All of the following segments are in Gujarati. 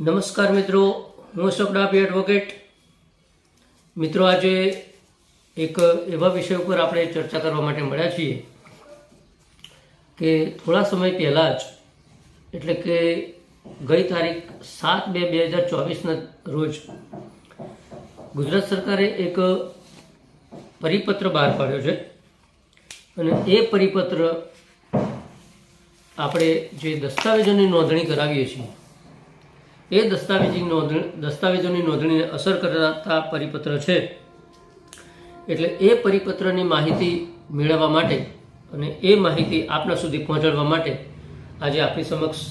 નમસ્કાર મિત્રો, હું ડાપી એડવોકેટ મિત્રો, આજે એક એવા વિષય ઉપર આપણે ચર્ચા કરવા માટે મળ્યા છીએ કે થોડા સમય પહેલાં જ, એટલે કે ગઈ તારીખ સાત બે બે હજાર ચોવીસના રોજ, ગુજરાત સરકારે એક પરિપત્ર બહાર પાડ્યો છે. અને એ પરિપત્ર આપણે જે દસ્તાવેજોની નોંધણી કરાવીએ છીએ એ દસ્તાવેજી નોંધણી, દસ્તાવેજોની નોંધણીને અસર કરતા પરિપત્ર છે. એટલે એ પરિપત્રની માહિતી મેળવવા માટે અને એ માહિતી આપના સુધી પહોંચાડવા માટે આજે આપની સમક્ષ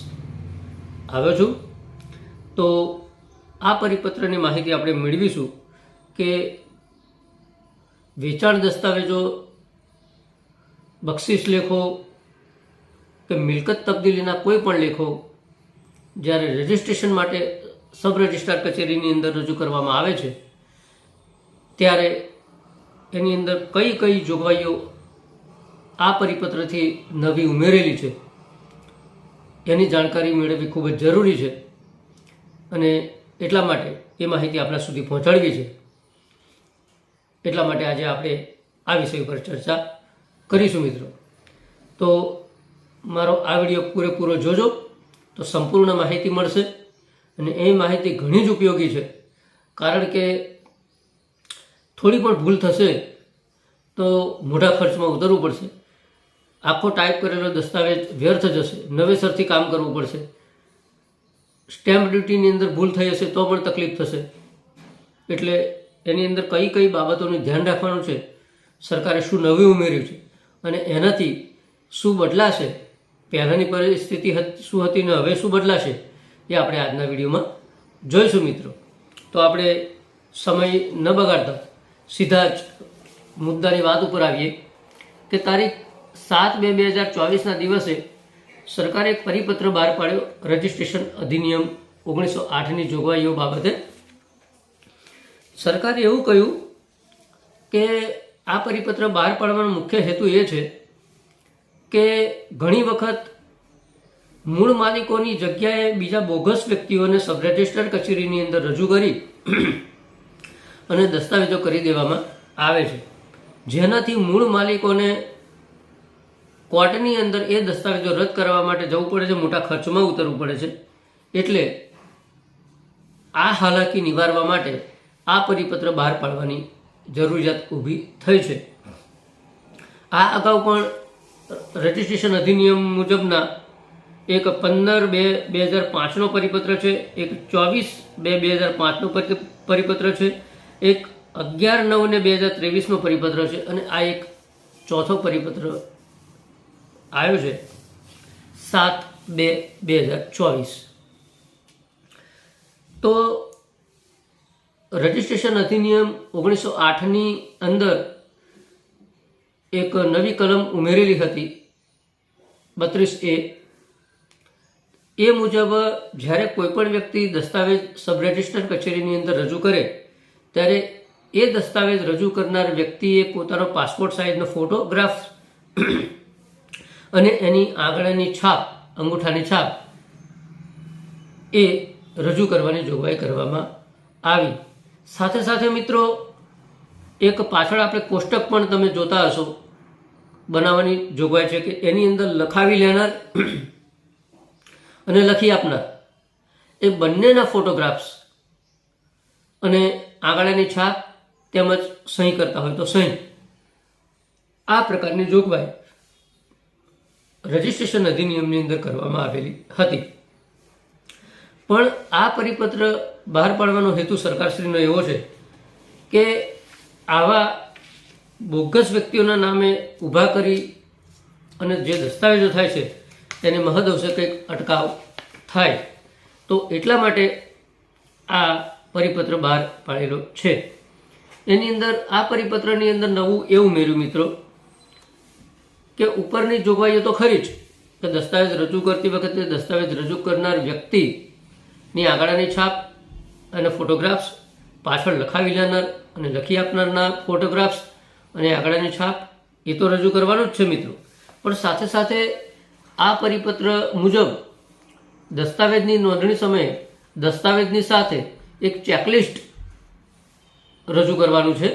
આવ્યો છું. તો આ પરિપત્રની માહિતી આપણે મેળવીશું કે વેચાણ દસ્તાવેજો, બક્ષિસ લેખો કે મિલકત તબદીલીના કોઈ પણ લેખો જ્યારે રજિસ્ટ્રેશન માટે સબ રજિસ્ટ્રાર કચેરીની અંદર રજૂ કરવામાં આવે છે, ત્યારે એની અંદર કઈ કઈ જોગવાઈઓ આ પરિપત્રથી નવી ઉમેરેલી છે, એની જાણકારી મેળવવી ખૂબ જ જરૂરી છે. અને એટલા માટે એ માહિતી આપણા સુધી પહોંચાડવી છે. એટલા માટે આજે આપણે આ વિષય ઉપર ચર્ચા કરીશું મિત્રો. તો મારો આ વીડિયો પૂરેપૂરો જોજો. તો સંપૂર્ણ માહિતી મળશે અને એ માહિતી ઘણી જ ઉપયોગી છે. કારણ કે થોડી પણ ભૂલ થશે તો મોટા ખર્ચમાં ઉતરવું પડશે. આખો ટાઈપ કરેલો દસ્તાવેજ વ્યર્થ જશે. નવેસરથી કામ કરવું પડશે. સ્ટેમ્પ ડ્યુટીની અંદર ભૂલ થઈ હશે તો પણ તકલીફ થશે. એટલે એની અંદર કઈ કઈ બાબતોનું ધ્યાન રાખવાનું છે? સરકારે શું નવી ઉમેર્યું છે? અને એનાથી શું બદલાશે? પહેલાંની પરિસ્થિતિ શું હતી ને હવે શું બદલાશે એ આપણે આજના વિડીયોમાં જોઈશું મિત્રો. તો આપણે સમય ન બગાડતા સીધા જ મુદ્દાની વાત ઉપર આવીએ કે તારીખ સાત બે બે હજાર ચોવીસના દિવસે સરકારે એક પરિપત્ર બહાર પાડ્યો રજિસ્ટ્રેશન અધિનિયમ ઓગણીસો આઠની જોગવાઈઓ બાબતે. સરકારે એવું કહ્યું કે આ પરિપત્ર બહાર પાડવાનો મુખ્ય હેતુ એ છે કે ઘણી વખત મૂળ માલિકોની જગ્યાએ બીજા બોગસ વ્યક્તિઓને સબ કચેરીની અંદર રજૂ કરી અને દસ્તાવેજો કરી દેવામાં આવે છે. જેનાથી મૂળ માલિકોને કોર્ટની અંદર એ દસ્તાવેજો રદ કરવા માટે જવું પડે છે, મોટા ખર્ચમાં ઉતરવું પડે છે. એટલે આ હાલાકી નિવારવા માટે આ પરિપત્ર બહાર પાડવાની જરૂરિયાત ઊભી થઈ છે. આ અગાઉ પણ રજિસ્ટ્રેશન અધિનિયમ મુજબના એક પંદર બે બે હજાર પાંચનો પરિપત્ર છે, એક ચોવીસ બે બે હજાર પાંચનો પરી- પરિપત્ર છે, એક અગિયાર નવ ને બે હજાર ત્રેવીસનો પરિપત્ર છે અને આ એક ચોથો પરિપત્ર આવ્યો છે, સાત બે બે હજાર ચોવીસ. તો રજિસ્ટ્રેશન અધિનિયમ ઓગણીસો આઠની અંદર એક નવી કલમ ઉમેરેલી હતી, બત્રીસ એ. એ મુજબ જ્યારે કોઈપણ વ્યક્તિ દસ્તાવેજ સબ રજિસ્ટર કચેરીની અંદર રજૂ કરે, ત્યારે એ દસ્તાવેજ રજૂ કરનાર વ્યક્તિએ પોતાનો પાસપોર્ટ સાઇઝનો ફોટોગ્રાફ અને એની આંગળાની છાપ, અંગૂઠાની છાપ એ રજૂ કરવાની જોગવાઈ કરવામાં આવી. સાથે સાથે મિત્રો એક પાછળ આપણે કોષ્ટક પણ તમે જોતા હશો. બનાવવાની જોગવાઈ છે કે એની અંદર લખાવી લેનાર અને લખી આપનાર. એ બંનેના ફોટોગ્રાફ્સ અને આંગળાની છાપ તેમજ સહી કરતા હોય તો સહી. આ પ્રકારની જોગવાઈ રજિસ્ટ્રેશન અધિનિયમની અંદર કરવામાં આવેલી હતી. પણ આ પરિપત્ર બહાર પાડવાનો હેતુ સરકારશ્રીનો એવો છે કે આવા બોગસ વ્યક્તિઓના નામે ઊભા કરી અને જે દસ્તાવેજો થાય છે, તેને મહદઅંશે કંઈક અટકાવ થાય, તો એટલા માટે આ પરિપત્ર બહાર પાડેલો છે. એની અંદર, આ પરિપત્રની અંદર નવું એવું ઉમેર્યું, મિત્રો, કે ઉપરની જોગવાઈઓ તો ખરી જ, કે દસ્તાવેજ રજૂ કરતી વખતે દસ્તાવેજ રજૂ કરનાર વ્યક્તિની આંગળાની છાપ અને ફોટોગ્રાફ્સ પાછળ લખાવી લેનાર અને લખી આપનારના ફોટોગ્રાફ્સ અને આંકડાની છાપ, એ તો રજૂ કરવાનું જ છે મિત્રો. પણ સાથે સાથે આ પરિપત્ર મુજબ દસ્તાવેજની નોંધણી સમયે દસ્તાવેજની સાથે એક ચેકલિસ્ટ રજૂ કરવાનું છે.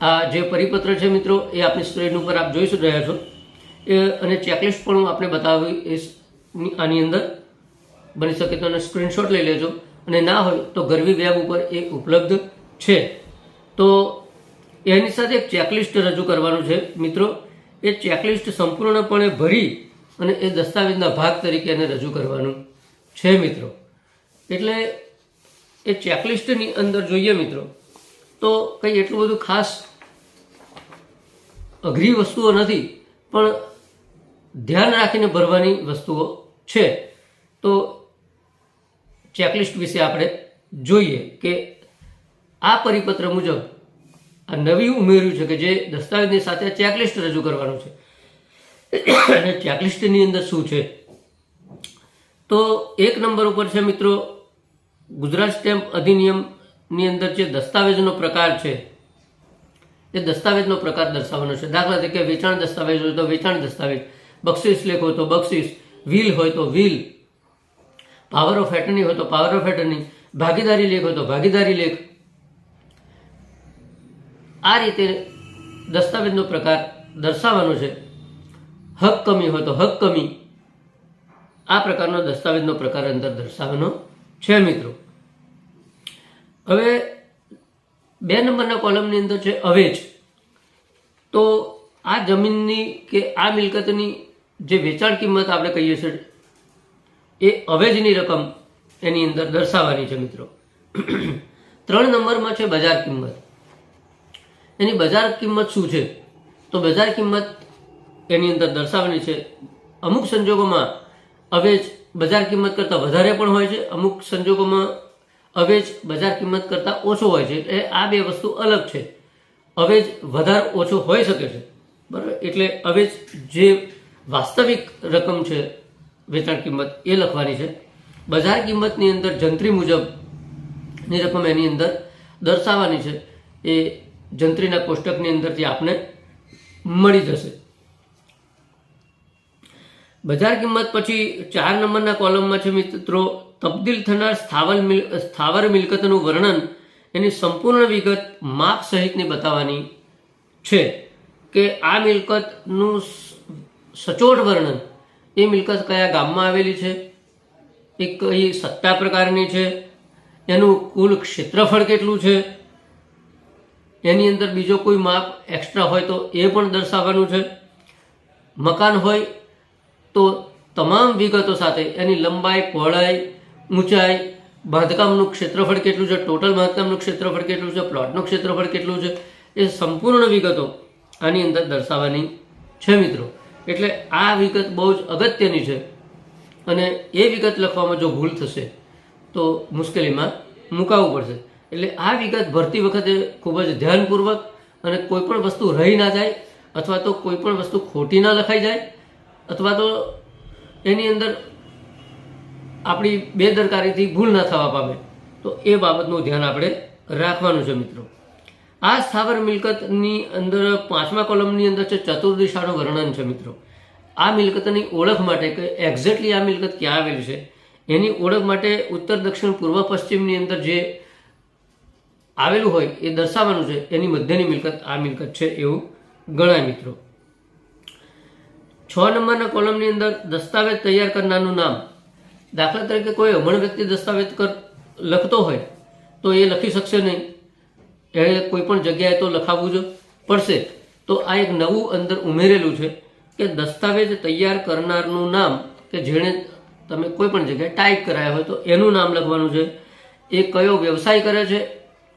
આ જે પરિપત્ર છે મિત્રો, એ આપણી સ્ક્રીન ઉપર આપ જોઈ રહ્યા છો. એ અને ચેકલિસ્ટ પણ હું આપણે બતાવી આની અંદર. બની શકે તો સ્ક્રીનશોટ લઈ લેજો. અને ના હોય તો ગરવી વેબ ઉપર એ ઉપલબ્ધ છે. તો એની સાથે એક ચેકલિસ્ટ રજૂ કરવાનું છે, મિત્રો. એ ચેકલિસ્ટ સંપૂર્ણપણે ભરી અને એ દસ્તાવેજના ભાગ તરીકે એને રજૂ કરવાનું છે, મિત્રો. એટલે એ ચેકલિસ્ટની અંદર જોઈએ, મિત્રો, તો કંઈ એટલું બધું ખાસ અઘરી વસ્તુઓ નથી, પણ ધ્યાન રાખીને ભરવાની વસ્તુઓ છે. તો ચેકલિસ્ટ વિશે આપણે જોઈએ કે આ પરિપત્ર મુજબ આ નવી ઉમેર્યું છે કે જે દસ્તાવેજની સાથે ચેકલિસ્ટ રજૂ કરવાનું છે. અને ચેકલિસ્ટની અંદર શું છે? તો એક નંબર ઉપર છે મિત્રો, ગુજરાત સ્ટેમ્પ અધિનિયમની અંદર જે દસ્તાવેજનો પ્રકાર છે, એ દસ્તાવેજનો પ્રકાર દર્શાવવાનો છે. દાખલા તરીકે વેચાણ દસ્તાવેજ હોય તો વેચાણ દસ્તાવેજ, બક્ષિસ લેખ હોય તો બક્ષિસ, વ્હીલ હોય તો વ્હીલ પાવર ઓફ એટર્ની હોય તો પાવર ઓફ એટર્ની ભાગીદારી લેખ હોય તો ભાગીદારી લેખ આ રીતે દસ્તાવેજનો પ્રકાર દર્શાવવાનો છે. હક કમી હોય તો હક કમી આ પ્રકારનો દસ્તાવેજનો પ્રકાર અંદર દર્શાવવાનો છે મિત્રો. હવે બે નંબરના કોલમની અંદર છે અવેજ. તો આ જમીનની કે આ મિલકતની જે વેચાણ કિંમત આપણે કહીએ છીએ એ અવેજની રકમ એની અંદર દર્શાવવાની છે મિત્રો. ત્રણ નંબરમાં છે બજાર કિંમત. એની બજાર કિંમત શું છે? તો બજાર કિંમત એની અંદર દર્શાવેલી છે. અમુક સંજોગોમાં અવેજ બજાર કિંમત કરતાં વધારે પણ હોય છે. અમુક સંજોગોમાં અવેજ બજાર કિંમત કરતાં ઓછો હોય છે. એટલે આ બે વસ્તુ અલગ છે. અવેજ વધારે ઓછો હોઈ શકે છે. બરાબર? એટલે અવેજ જે વાસ્તવિક રકમ છે, વેચાણ કિંમત, એ લખવાની છે. બજાર કિંમતની અંદર જંત્રી મુજબની રકમ એની અંદર દર્શાવવાની છે. એ જંત્રીના કોષ્ટકની અંદરથી આપને મળી જશે. બજાર કિંમત પછી ચાર નંબરના કોલમમાં છે મિત્રો, તબદીલ થનાર સ્થાવર સ્થાવર મિલકતનું વર્ણન એની સંપૂર્ણ વિગત માપ સહિતની બતાવવાની છે કે આ મિલકતનું સચોટ વર્ણન એ મિલકત કયા ગામમાં આવેલી છે? એ કઈ સત્તા પ્રકારની છે. એનું કુલ ક્ષેત્રફળ કેટલું છે? એની અંદર બીજો કોઈ માપ એક્સ્ટ્રા હોય તો એ પણ દર્શાવવાનું છે. મકાન હોય તો તમામ વિગતો સાથે એની લંબાઈ, પહોળાઈ, ઊંચાઈ, બાંધકામનું ક્ષેત્રફળ કેટલું છે ટોટલ બાંધકામનું ક્ષેત્રફળ કેટલું છે પ્લોટનું ક્ષેત્રફળ કેટલું છે, એ સંપૂર્ણ વિગતો આની અંદર દર્શાવવાની છે મિત્રો. એટલે આ વિગત બહુ જ અગત્યની છે અને એ વિગત લખવામાં જો ભૂલ થશે તો મુશ્કેલીમાં મુકાવવું પડશે. એટલે આ વિગત ભરતી વખતે ખૂબ જ ધ્યાનપૂર્વક અને કોઈ પણ વસ્તુ રહી ના જાય અથવા તો કોઈ પણ વસ્તુ ખોટી ના લખાઈ જાય અથવા તો એની અંદર આપણી બેદરકારીથી ભૂલ ના થવા પામે, તો એ બાબતનું ધ્યાન આપણે રાખવાનું છે મિત્રો. આ સ્થાવર મિલકતની અંદર પાંચમા કોલમની અંદર છે ચતુર્દિશાનું વર્ણન છે મિત્રો, આ મિલકતની ઓળખ માટે કે એક્ઝેક્ટલી આ મિલકત ક્યાં આવેલી છે, એની ઓળખ માટે ઉત્તર દક્ષિણ પૂર્વ પશ્ચિમની અંદર જે આવેલું હોય એ દર્શાવવાનું છે. એની મધ્યની મિલકત, આ મિલકત છે એવું ગણાય મિત્રો. છ નંબરના કોલમની અંદર દસ્તાવેજ તૈયાર કરનારનું નામ. દાખલા તરીકે કોઈ અમણ વ્યક્તિ દસ્તાવેજ કર, લખતો હોય તો એ લખી શકશે નહીં. એ કોઈ પણ જગ્યાએ તો લખાવવું જ પડશે. તો આ એક નવું અંદર ઉમેરેલું છે કે દસ્તાવેજ તૈયાર કરનારનું નામ કે જેણે તમે કોઈ પણ જગ્યાએ ટાઈપ કરાયા હોય તો એનું નામ લખવાનું છે. એ કયો વ્યવસાય કરે છે?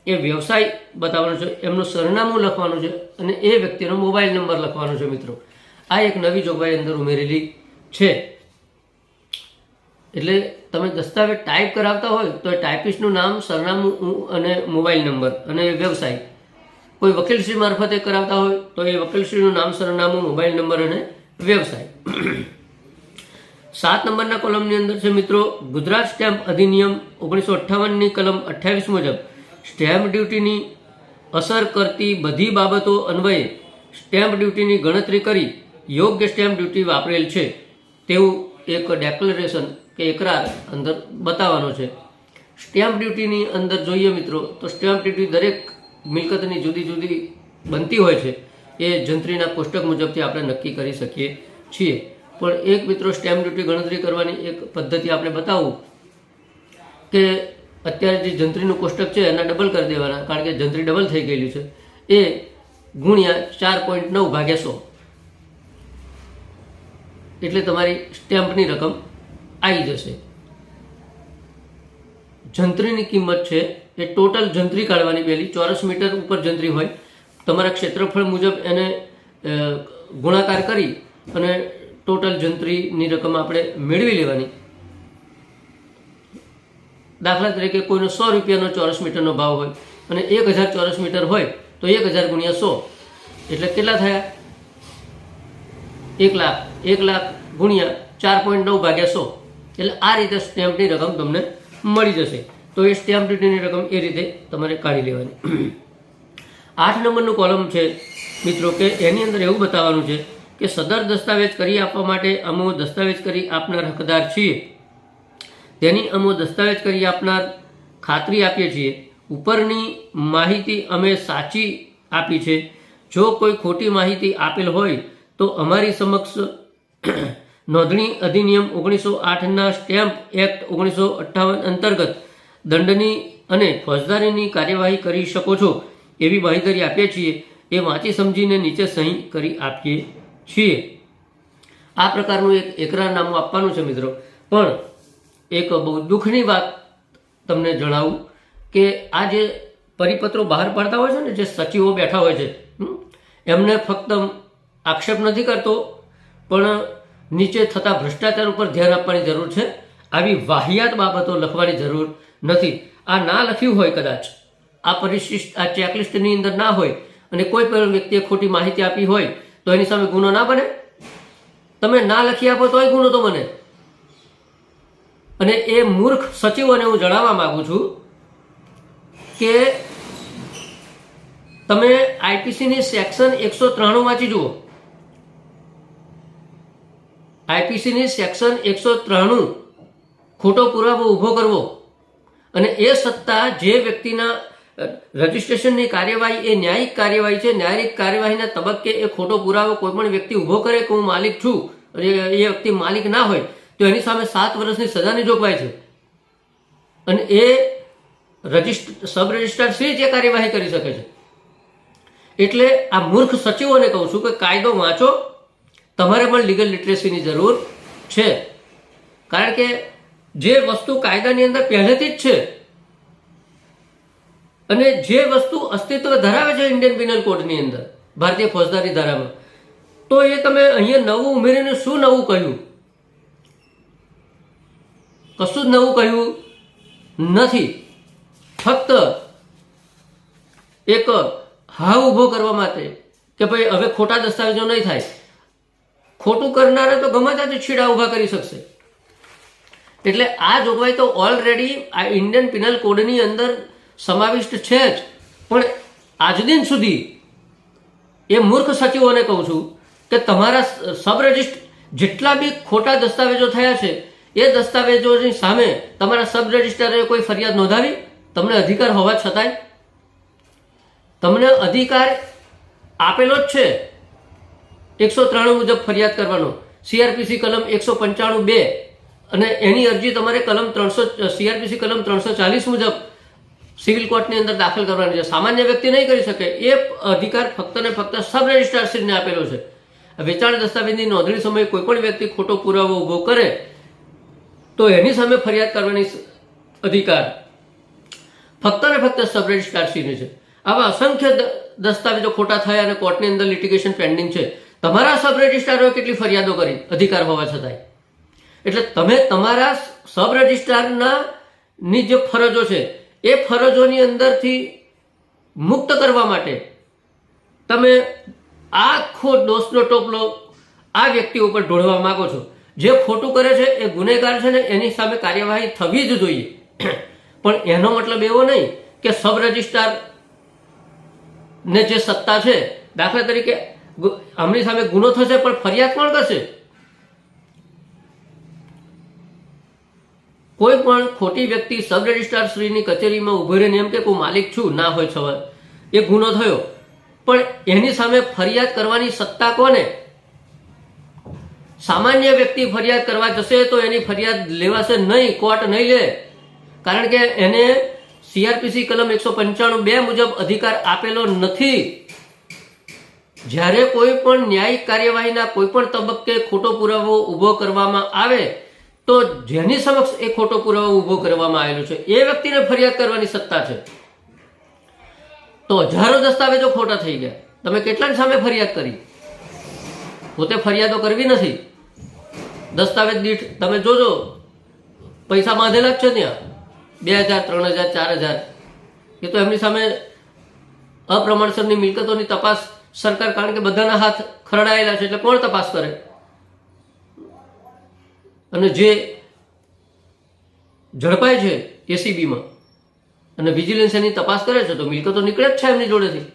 એ વ્યવસાય બતાવવાનો છે, એમનું સરનામું લખવાનું છે અને એ વ્યક્તિનો મોબાઈલ નંબર લખવાનો છે મિત્રો. આ એક નવી જોગવાઈ અંદર ઉમેરેલી છે. એટલે તમે દસ્તાવેજ ટાઈપ કરાવતા હોય તો એ ટાઈપિસ્ટનું નામ, સરનામું અને મોબાઈલ નંબર અને વ્યવસાય. કોઈ વકીલશ્રી મારફતે કરાવતા હોય તો એ વકીલશ્રીનું નામ, સરનામું, મોબાઈલ નંબર અને વ્યવસાય. સાત નંબરના કોલમની અંદર છે મિત્રો, ગુજરાત સ્ટેમ્પ અધિનિયમ ઓગણીસો અઠ્ઠાવનની કલમ અઠ્યાવીસ મુજબ સ્ટેમ્પ ડ્યુટીની અસર કરતી બધી બાબતો અન્વયે સ્ટેમ્પ ડ્યુટીની ગણતરી કરી યોગ્ય સ્ટેમ્પ ડ્યુટી વાપરેલ છે તેવું એક ડેક્લરેશન કે એકરાર અંદર બતાવવાનો છે. સ્ટેમ્પ ડ્યુટીની અંદર જોઈએ મિત્રો, તો સ્ટેમ્પ ડ્યુટી દરેક મિલકતની જુદી જુદી બનતી હોય છે. એ જંત્રીના કોષ્ટક મુજબથી આપણે નક્કી કરી શકીએ છીએ. પણ એક મિત્રો, સ્ટેમ્પ ડ્યુટી ગણતરી કરવાની એક પદ્ધતિ આપણે બતાવું કે અત્યારે જે જંત્રીનું કોષ્ટક છે, એના ડબલ કરી દેવાના, કારણ કે જંત્રી ડબલ થઈ ગયેલી છે. એ ગુણ્યા ચાર પોઈન્ટ નવ ભાગ્યા સો. એટલે તમારી સ્ટેમ્પની રકમ આવી જશે. જંત્રીની કિંમત છે, એ ટોટલ જંત્રી કાઢવાની પહેલી, ચોરસ મીટર ઉપર જંત્રી હોય. તમારા ક્ષેત્રફળ મુજબ એને ગુણાકાર કરી અને ટોટલ જંત્રીની રકમ આપણે મેળવી લેવાની. દાખલા તરીકે કોઈનો સો રૂપિયાનો ચોરસ મીટરનો ભાવ હોય અને એક હજાર ચોરસ મીટર હોય તો એક હજાર ગુણ્યા સો. એટલે કેટલા થયા? એક લાખ એક લાખ ગુણ્યા ચાર પોઈન્ટ નવ ભાગ્યા સો. એટલે આ રીતે સ્ટેમ્પની રકમ તમને મળી જશે. તો એ સ્ટેમ્પ ડ્યુટીની રકમ એ રીતે તમારે કાઢી લેવાની. આઠ નંબરનું કોલમ છે, મિત્રો, કે એની અંદર એવું બતાવવાનું છે કે સદર દસ્તાવેજ કરી આપવા માટે અમો દસ્તાવેજ કરી આપનાર હકદાર છીએ. તેની અમો દસ્તાવેજ કરી આપનાર ખાતરી આપીએ છીએ. ઉપરની માહિતી અમે સાચી આપી છે. જો કોઈ ખોટી માહિતી આપેલ હોય તો અમારી સમક્ષ નોંધણી અધિનિયમ ઓગણીસો આઠના સ્ટેમ્પ એક્ટ ઓગણીસો અઠ્ઠાવન અંતર્ગત દંડની અને ફોજદારીની કાર્યવાહી કરી શકો છો એવી માહિતી આપીએ છીએ એ વાંચી સમજીને નીચે સહી કરી આપીએ છીએ. આ પ્રકારનું એક એકરારનામું આપવાનું છે મિત્રો. પણ એક બહુ દુઃખની વાત તમને જણાવું કે આ જે પરિપત્રો બહાર પાડતા હોય છે ને, જે સચિવો બેઠા હોય છે એમને ફક્ત આક્ષેપ નથી કરતો, પણ નીચે થતા ભ્રષ્ટાચાર ઉપર ધ્યાન આપવાની જરૂર છે. આવી વાહિયાત બાબતો લખવાની જરૂર નથી. આ ના લખ્યું હોય કદાચ. આ પરિશિષ્ટ, આ ચેકલિસ્ટની અંદર ના હોય અને કોઈ પણ વ્યક્તિએ ખોટી માહિતી આપી હોય તો એની સામે ગુનો ના બને. તમે ના લખી આપો તોય ગુનો તો બને. અને એ મૂર્ખ સચિવોને હું જણાવવા માંગુ છું કે તમે આઈપીસીની સેક્શન એકસો ત્રાણું વાંચી જુઓ. આઈપીસીની સેક્શન એકસો ત્રાણું ખોટો પુરાવો ઊભો કરવો અને એ સત્તા જે વ્યક્તિના રજિસ્ટ્રેશનની કાર્યવાહી એ ન્યાયિક કાર્યવાહી છે, ન્યાયિક કાર્યવાહીના તબક્કે એ ખોટો પુરાવો કોઈ પણ વ્યક્તિ ઊભો કરે કે હું માલિક છું એ વ્યક્તિ માલિક ના હોય તો એની સામે સાત વર્ષની સજાની જોગવાઈ છે. અને એ રજિસ્ટર સબ રજિસ્ટ્રાર શ્રી જે કાર્યવાહી કરી શકે છે. એટલે આ મૂર્ખ સચિવોને કહું છું કે કાયદો વાંચો. તમારે પણ લીગલ લિટરેસીની જરૂર છે. કારણ કે જે વસ્તુ કાયદાની અંદર પહેલેથી જ છે, અને જે વસ્તુ અસ્તિત્વ ધરાવે છે ઇન્ડિયન પિનલ કોડની અંદર, ભારતીય ફોજદારી ધારામાં, તો એ તમે અહીંયા નવું ઉમેરીને શું નવું કહ્યું? કશું જ નવું કહ્યું? નથી. ફક્ત એક હાવ ઊભો કરવા માટે કે ભાઈ હવે ખોટા દસ્તાવેજો નહીં થાય. ખોટું કરનારે તો ગમે ત્યાંથી છીડા ઊભા કરી શકશે. એટલે આ જોગવાઈ તો ઓલરેડી આ ઇન્ડિયન પિનલ કોડની અંદર સમાવિષ્ટ છે જ. પણ આજ દિન સુધી એ મૂર્ખ સચિવોને કહું છું કે તમારા સબ રજિસ્ટ જેટલા બી ખોટા દસ્તાવેજો થયા છે એ દસ્તાવેજોની સામે તમારા સબ રજિસ્ટ્રારે કોઈ ફરિયાદ નોંધાવી? તમને અધિકાર હોવા છતાંય? તમને અધિકાર આપેલો જ છે. એકસો ત્રાણું મુજબ ફરિયાદ કરવાનો. સીઆરપીસી કલમ એકસો પંચાણું બે અને એની અરજી તમારે કલમ ત્રણસો, સીઆરપીસી કલમ ત્રણસો ચાલીસ મુજબ સિવિલ કોર્ટની અંદર દાખલ કરવાની છે. સામાન્ય વ્યક્તિ નહીં કરી શકે. એ અધિકાર ફક્ત ને ફક્ત સબ રજિસ્ટ્રારશ્રીને આપેલો છે. વેચાણ દસ્તાવેજની નોંધણી સમયે કોઈપણ વ્યક્તિ ખોટો પુરાવો ઊભો કરે તો એની સામે ફરિયાદ કરવાની અધિકાર. ફક્ત ને ફક્ત સબ રજિસ્ટ્રારશ્રીને છે. આવા અસંખ્ય દસ્તાવેજો ખોટા થયા અને કોર્ટની અંદર લિટિગેશન પેન્ડિંગ છે. તમારા સબ રજિસ્ટ્રારોએ કેટલી ફરિયાદો કરી? અધિકાર હોવા છતાંય. એટલે તમે તમારા સબ રજિસ્ટ્રારના ની જે ફરજો છે, એ ફરજોની અંદરથી મુક્ત કરવા માટે તમે આખો દોષનો ટોપલો આ વ્યક્તિ ઉપર ઢોળવા માંગો છો. જે ખોટું કરે છે એ ગુનેગાર છે ને એની સામે કાર્યવાહી થવી જ જોઈએ. પણ એનો મતલબ એવો નહીં કે સબ રજિસ્ટ્રાર ને જે સત્તા છે, દાખલા તરીકે આમની સામે ગુનો થશે પણ ફરિયાદ કોણ કરશે? કોઈ પણ ખોટી વ્યક્તિ સબ રજિસ્ટ્રાર શ્રીની કચેરીમાં ઊભો રહીને એમ કે હું માલિક છું, ના હોય છવા એ ગુનો થયો. પણ એની સામે ફરિયાદ કરવાની સત્તા કોને? સામાન્ય વ્યક્તિ ફરિયાદ કરવા જશે તો એની ફરિયાદ લેવાશે નહીં, કોર્ટ નહીં લે. કારણ કે એને સીઆરપીસી કલમ એકસો પંચાણું બે મુજબ અધિકાર આપેલો નથી. જ્યારે કોઈ પણ ન્યાયિક કાર્યવાહીના કોઈ પણ તબક્કે ખોટો પુરાવો ઊભો કરવામાં આવે, તો જેની સમક્ષ એ ખોટો પુરાવો ઊભો કરવામાં આવેલો છે. એ વ્યક્તિને ફરિયાદ કરવાની સત્તા છે. તો હજારો દસ્તાવેજો ખોટા થઈ ગયા. તમે કેટલાની સામે ફરિયાદ કરી? પોતે ફરિયાદો કરવી નથી. દસ્તાવેજ દીઠ તમે જોજો. પૈસા બાંધેલા જ છે ત્યાં. બે હજાર, ત્રણ હજાર, ચાર હજાર. એ તો એમની સામે અપ્રમાણસરની મિલકતોની તપાસ સરકાર કારણ કે બધાના હાથ ખરડાયેલા છે એટલે કોણ તપાસ કરે? અને જે ઝડપાય છે એસીબીમાં અને વિજિલન્સ એની તપાસ કરે છે તો મિલકતો નીકળે જ છે એમની જોડેથી.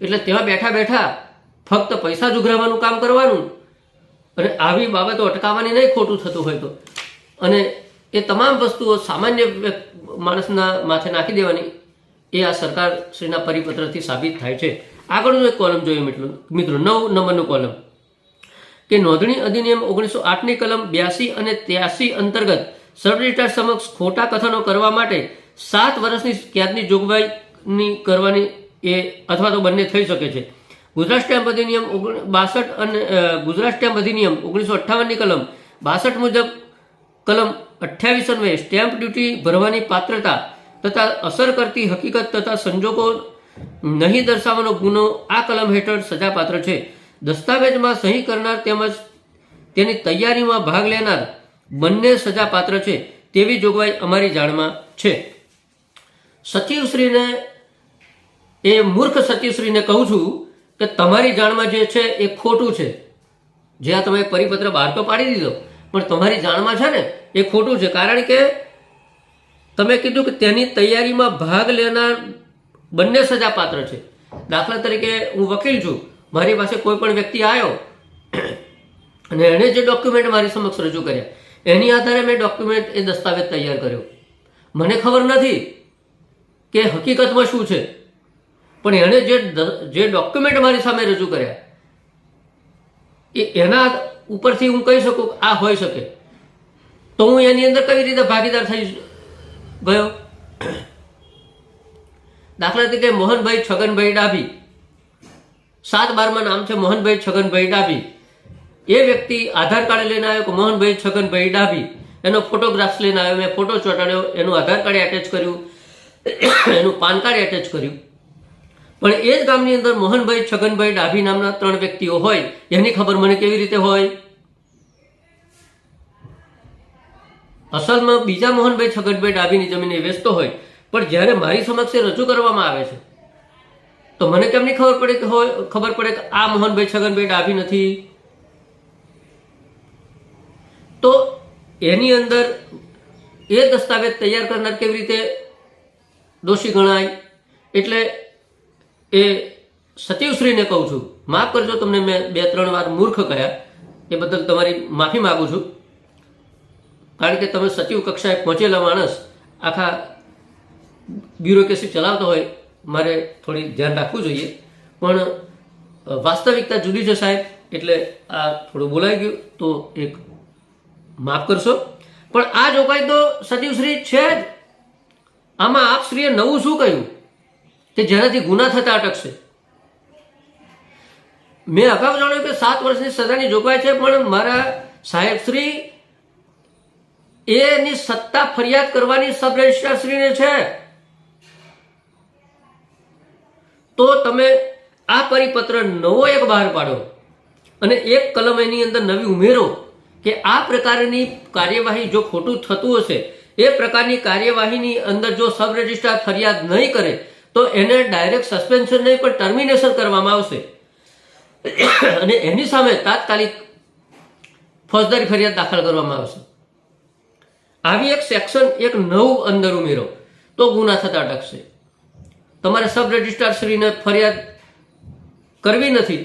એટલે ત્યાં બેઠા બેઠા ફક્ત પૈસા જ ઉઘરાવવાનું કામ કરવાનું અને આવી બાબતો અટકાવવાની નહીં ખોટું થતું હોય તો. અને એ તમામ વસ્તુઓ સામાન્ય માણસના માથે નાખી દેવાની એ આ સરકાર શ્રીના પરિપત્રથી સાબિત થાય છે. આગળનું એક કોલમ જોઈએ મિત્રો મિત્રો, નવ નંબરનું કોલમ. કે નોંધણી અધિનિયમ ઓગણીસો આઠની કલમ બ્યાસી અને ત્યાસી અંતર્ગત સબ રજિસ્ટ્રાર સમક્ષ ખોટા કથનો કરવા માટે સાત વર્ષની કેદની જોગવાઈની કરવાની એ અથવા તો બંને થઈ શકે છે. ગુજરાત સ્ટેમ્પ અધિનિયમ બાસઠ અને ગુજરાત સ્ટેમ્પ અધિનિયમ ઓગણીસો અઠ્ઠાવનની કલમ, બાસઠ મુજબ કલમ અઠ્યાવીસ અન્વયે સ્ટેમ્પ ડ્યુટી ભરવાની પાત્રતા તથા અસર કરતી હકીકત તથા સંજોગો નહીં દર્શાવવાનો ગુનો આ કલમ હેઠળ સજાપાત્ર છે. દસ્તાવેજમાં સહી કરનાર તેમજ તેની તૈયારીમાં ભાગ લેનાર બંને સજાપાત્ર છે તેવી જોગવાઈ અમારી જાણમાં છે. સચિવશ્રીને, એ મૂર્ખ સચિવશ્રીને કહું છું કે તમારી જાણમાં જે છે એ ખોટું છે. જે આ તમે પરિપત્ર બહાર તો પાડી દીધો, પણ તમારી જાણમાં છે ને એ ખોટું છે. કારણ કે તમે કીધું કે તેની તૈયારીમાં ભાગ લેનાર બંને સજા પાત્ર છે. દાખલા તરીકે હું વકીલ છું. મારી પાસે કોઈ પણ વ્યક્તિ આવ્યો અને એણે જે ડોક્યુમેન્ટ મારી સમક્ષ રજૂ કર્યા, એની આધારે મેં ડોક્યુમેન્ટ એ દસ્તાવેજ તૈયાર કર્યો. મને ખબર નથી કે હકીકતમાં શું છે. પણ એણે જે જે ડોક્યુમેન્ટ મારી સામે રજૂ કર્યા, એ એના ઉપરથી હું કહી શકું આ હોઈ શકે. તો હું એની અંદર કઈ રીતે ભાગીદાર થઈ ગયો? દાખલા તરીકે મોહનભાઈ છગનભાઈ ડાભી. સાત બારમાં નામ છે મોહનભાઈ છગનભાઈ ડાભી. એ વ્યક્તિ આધાર કાર્ડ લઈને આવ્યો કે મોહનભાઈ છગનભાઈ ડાભી. એનો ફોટોગ્રાફ્સ લઈને આવ્યો, મેં ફોટો ચોંટાડ્યો, એનું આધાર કાર્ડ એટેચ કર્યું, એનું પાન કાર્ડ એટેચ કર્યું. પણ એ જ ગામની અંદર મોહનભાઈ, છગનભાઈ, ડાભી નામના ત્રણ વ્યક્તિઓ હોય, એની ખબર મને કેવી રીતે હોય? અસલમાં બીજા મોહનભાઈ, છગનભાઈ, ડાભીની જમીન એ વેચતો હોય, પણ જ્યારે મારી સમક્ષ રજૂ કરવામાં આવે છે, તો મને કેમની ખબર પડે કે હોય, ખબર પડે કે આ મોહનભાઈ, છગનભાઈ, ડાભી નથી? તો એની અંદર એ દસ્તાવેજ તૈયાર કરનાર કેવી રીતે દોષી ગણાય? એટલે એ સતીવશ્રીને કહું છું, માફ કરજો તમને મેં બે, ત્રણ વાર મૂર્ખ કહ્યા, એ બદલ તમારી માફી માગું છું. કારણ કે તમે સચિવ કક્ષાએ પહોંચેલા માણસ, આખા બ્યુરોક્રેસી ચલાવતો હોય, મારે થોડી ધ્યાન રાખવું જોઈએ. પણ વાસ્તવિકતા જુદી છે સાહેબ, એટલે આ થોડું બોલાઈ ગયું, તો એક માફ કરશો. પણ આ જોગવાઈ તો સચિવશ્રી છે જ. આમાં આપશ્રીએ નવું શું કહ્યું? કે જેનાથી ગુના થતા અટકશે. મેં અગાઉ જાણ્યું કે સાત વર્ષની સજાની જોગવાઈ છે, પણ મારા સાહેબશ્રી એની સત્તા ફરિયાદ કરવાની સબ રજિસ્ટ્રારશ્રીને છે. તો તમે આ પરિપત્ર નવો એક બહાર પાડો અને એક કલમ એની અંદર નવી ઉમેરો કે આ પ્રકારની કાર્યવાહી જો ખોટું થતું હશે, એ પ્રકારની કાર્યવાહીની અંદર જો સબ રજિસ્ટ્રાર ફરિયાદ નહીં કરે તો એને ડાયરેક્ટ સસ્પેન્શન નહીં, પણ ટર્મિનેશન કરવામાં આવશે. અને એની સામે તાત્કાલિક ફોજદારી ફરિયાદ દાખલ કરવામાં આવશે. આવી એક સેક્શન એક નવું અંદર ઉમેરો, તો ગુના થતા અટકશે. તમારે સબ રજિસ્ટ્રારશ્રીને ફરિયાદ કરવી નથી.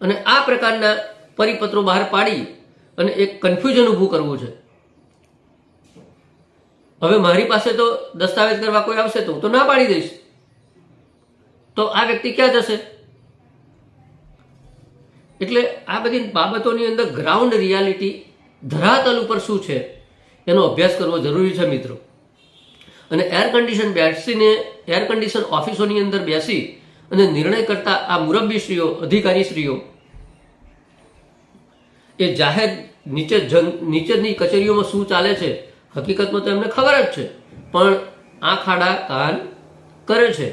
અને આ પ્રકારના પરિપત્રો બહાર પાડી અને એક કન્ફ્યુઝન ઊભું કરવું છે. હવે મારી પાસે તો દસ્તાવેજ કરવા કોઈ આવશે તો હું તો ના પાડી દઈશ. તો આ વ્યક્તિ ક્યાં જશે? એટલે આ બધી બાબતોની અંદર ગ્રાઉન્ડ રિયાલિટી ધરાતલ ઉપર શું છે એનો અભ્યાસ કરવો જરૂરી છે મિત્રો. અને એર કન્ડિશન બેસીને એર કન્ડિશન ઓફિસોની અંદર બેસી અને નિર્ણય કરતા આ મુરબ્બીશ્રીઓ, અધિકારીશ્રીઓ એ જાહેર નીચે જન નીચેની કચેરીઓમાં શું ચાલે છે હકીકતમાં તો એમને ખબર જ છે. પણ આ ખાડા કાન કરે છે.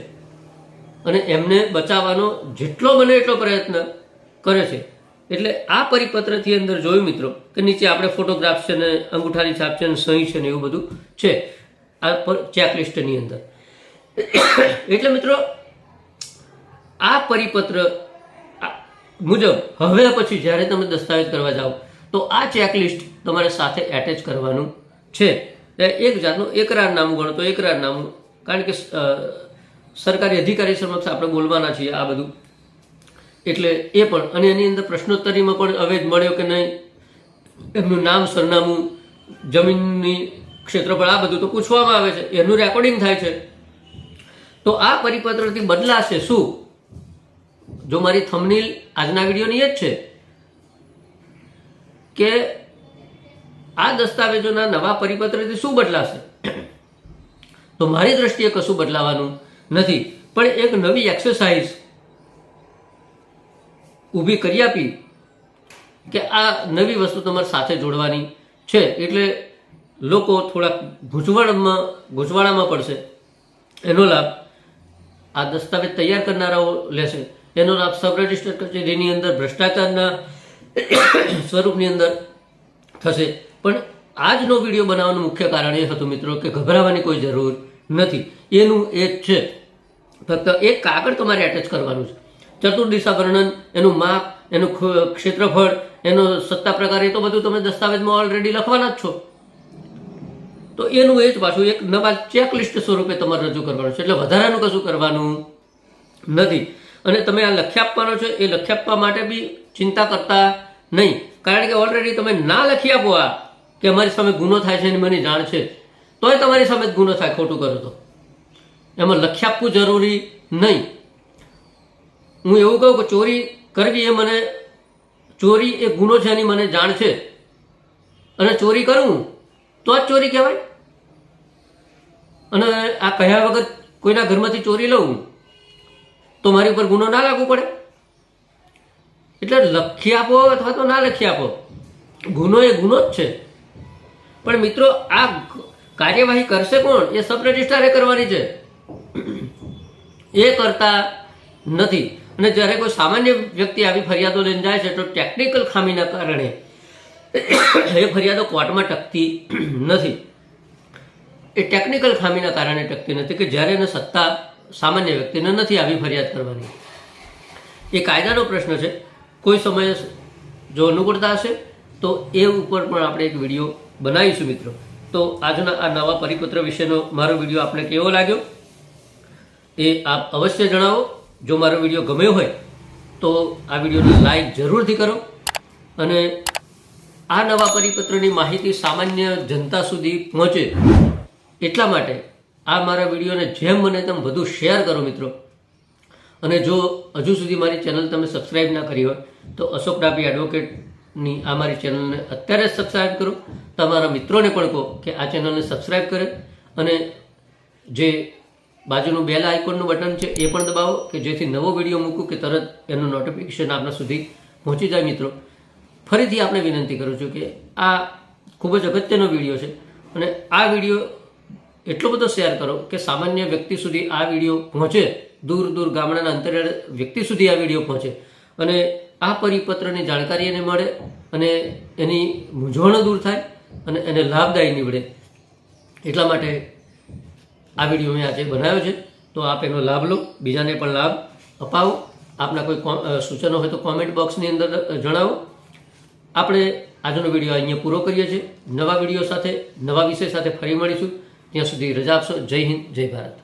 અને એમને બચાવવાનો જેટલો બને એટલો પ્રયત્ન કરે છે. એટલે આ પરિપત્રથી અંદર જોયું મિત્રો, કે નીચે આપણે ફોટોગ્રાફ છે ને, અંગૂઠાની છાપ છે ને, સહી છે ને, એવું બધું છે. આ ચેકલિસ્ટની અંદર. એટલે મિત્રો, આ પરિપત્ર મુજબ હવે પછી જ્યારે તમે દસ્તાવેજ કરવા જાઓ, તો આ ચેકલિસ્ટ તમારે સાથે એટેચ કરવાનું છે. એક જાતનું એકરારનામું ગણો તો એકરારનામું કારણ કે સરકારી અધિકારી સમક્ષ આપણે બોલવાના છીએ આ બધું. એટલે એ પણ, અને એની અંદર પ્રશ્નોત્તરીમાં પણ હવે મળ્યો કે નહીં, એમનું નામ, સરનામું, જમીનની ક્ષેત્રફળ, આ બધું તો પૂછવામાં આવે છે. એનું રેકોર્ડિંગ થાય છે. તો આ પરિપત્રથી બદલાશે શું? જો મારી થમનીલ આજના વિડીયોની એ જ છે કે આ દસ્તાવેજોના નવા પરિપત્રથી શું બદલાશે? તો મારી દ્રષ્ટિએ કશું બદલાવાનું નથી, પણ એક નવી એક્સરસાઇઝ ઊભી કરી આપી કે આ નવી વસ્તુ તમારે સાથે જોડવાની છે, એટલે લોકો થોડાક ગૂંચવણમાં ગૂંચવાડામાં પડશે. એનો લાભ આ દસ્તાવેજ તૈયાર કરનારાઓ લેશે. એનો લાભ સબ રજિસ્ટર કચેરીની અંદર ભ્રષ્ટાચારના સ્વરૂપની અંદર થશે. પણ આજનો વીડિયો બનાવવાનું મુખ્ય કારણ એ હતું મિત્રો કે ગભરાવાની કોઈ જરૂર નથી. એનું એ છે. ફક્ત એક કાગળ તમારે એટેચ કરવાનું છે. ચતુર્દિશા વર્ણન, એનું માપ, એનું ક્ષેત્રફળ, એનો સત્તા પ્રકાર એ તો બધું તમે દસ્તાવેજમાં ઓલરેડી લખવાના જ છો. તો એનું એ જ પાછું એક નવા ચેકલિસ્ટ સ્વરૂપે તમારે રજૂ કરવાનું છે. એટલે વધારાનું કશું કરવાનું નથી. અને તમે આ લખી આપવાનો છે, એ લખી આપવા માટે બી ચિંતા કરતા નહીં. કારણ કે ઓલરેડી તમે ના લખી આપો આ. કે અમારી સામે ગુનો થાય છે એની મને જાણ છે, તોય તમારી સામે ગુનો થાય, ખોટું કરો તો. એમાં લખી આપવું જરૂરી નહીં. હું એવું કહું કે ચોરી કરવી એ મને, ચોરી એ ગુનો છે એની મને જાણ છે. અને ચોરી કરું, તો જ ચોરી કહેવાય. અને આ કહ્યા વગર કોઈના ઘરમાંથી ચોરી લઉં, તો મારી ઉપર ગુનો ના લાગવો પડે. એટલે લખી આપો અથવા તો ના લખી આપો. ગુનો એ ગુનો જ છે. પણ મિત્રો, આ કાર્યવાહી કરશે કોણ? એ સબ રજિસ્ટ્રારે કરવાની છે. એ કરતા નથી. અને જ્યારે કોઈ સામાન્ય વ્યક્તિ આવી ફરિયાદો લઈને જાય છે, તો ટેકનિકલ ખામીના કારણે એ ફરિયાદો કોર્ટમાં ટકતી નથી. એ ટેકનિકલ ખામીના કારણે ટકતી નથી કે જ્યારે એને સત્તા સામાન્ય વ્યક્તિને નથી આવી ફરિયાદ કરવાની. એ કાયદાનો પ્રશ્ન છે. કોઈ સમયે જો અનુકૂળતા હશે, તો એ ઉપર પણ આપણે એક વીડિયો બનાવીશું મિત્રો. તો આજના આ નવા પરિપત્ર વિશેનો મારો વીડિયો આપને કેવો લાગ્યો? એ આપ અવશ્ય જણાવો. જો મારો વીડિયો ગમ્યો હોય, તો આ વિડીયોને લાઈક જરૂરથી કરો. અને આ નવા પરિપત્રની માહિતી સામાન્ય જનતા સુધી પહોંચે એટલા માટે આ મારા વિડીયોને જેમ બને તેમ વધુ શેર કરો મિત્રો. અને જો હજુ સુધી મારી ચેનલ તમે સબસ્ક્રાઈબ ના કરી હોય, તો અશોક ડાબી એડવોકેટની આ મારી ચેનલને અત્યારે જ સબસ્ક્રાઇબ કરો. તમારા મિત્રોને પણ કહો કે આ ચેનલને સબસ્ક્રાઈબ કરે અને જે બાજુનું બેલ આઇકોનનું બટન છે એ પણ દબાવો કે જેથી નવો વીડિયો મૂકું કે તરત એનું નોટિફિકેશન આપણા સુધી પહોંચી જાય મિત્રો. ફરીથી આપણે વિનંતી કરું છું કે આ ખૂબ જ અગત્યનો વીડિયો છે અને આ વીડિયો એટલો બધો શેર કરો કે સામાન્ય વ્યક્તિ સુધી આ વીડિયો પહોંચે. દૂર દૂર ગામડાના અંતરિયાળ વ્યક્તિ સુધી આ વીડિયો પહોંચે. અને આ પરિપત્રની જાણકારી એને મળે અને એની મૂંઝવણો દૂર થાય અને એને લાભદાયી નીવડે. એટલા માટે આ વીડિયો મેં આજે બનાવ્યો છે. તો આપ એનો લાભ લો, બીજાને પણ લાભ અપાવો. આપના કોઈ સૂચનો હોય તો કોમેન્ટ બોક્સની અંદર જણાવો. આપણે આજનો વીડિયો અહીંયા પૂરો કરીએ છીએ. નવા વીડિયો સાથે, નવા વિષય સાથે ફરી મળીશું. ત્યાં સુધી રજા આપશો. જય હિન્દ, જય ભારત.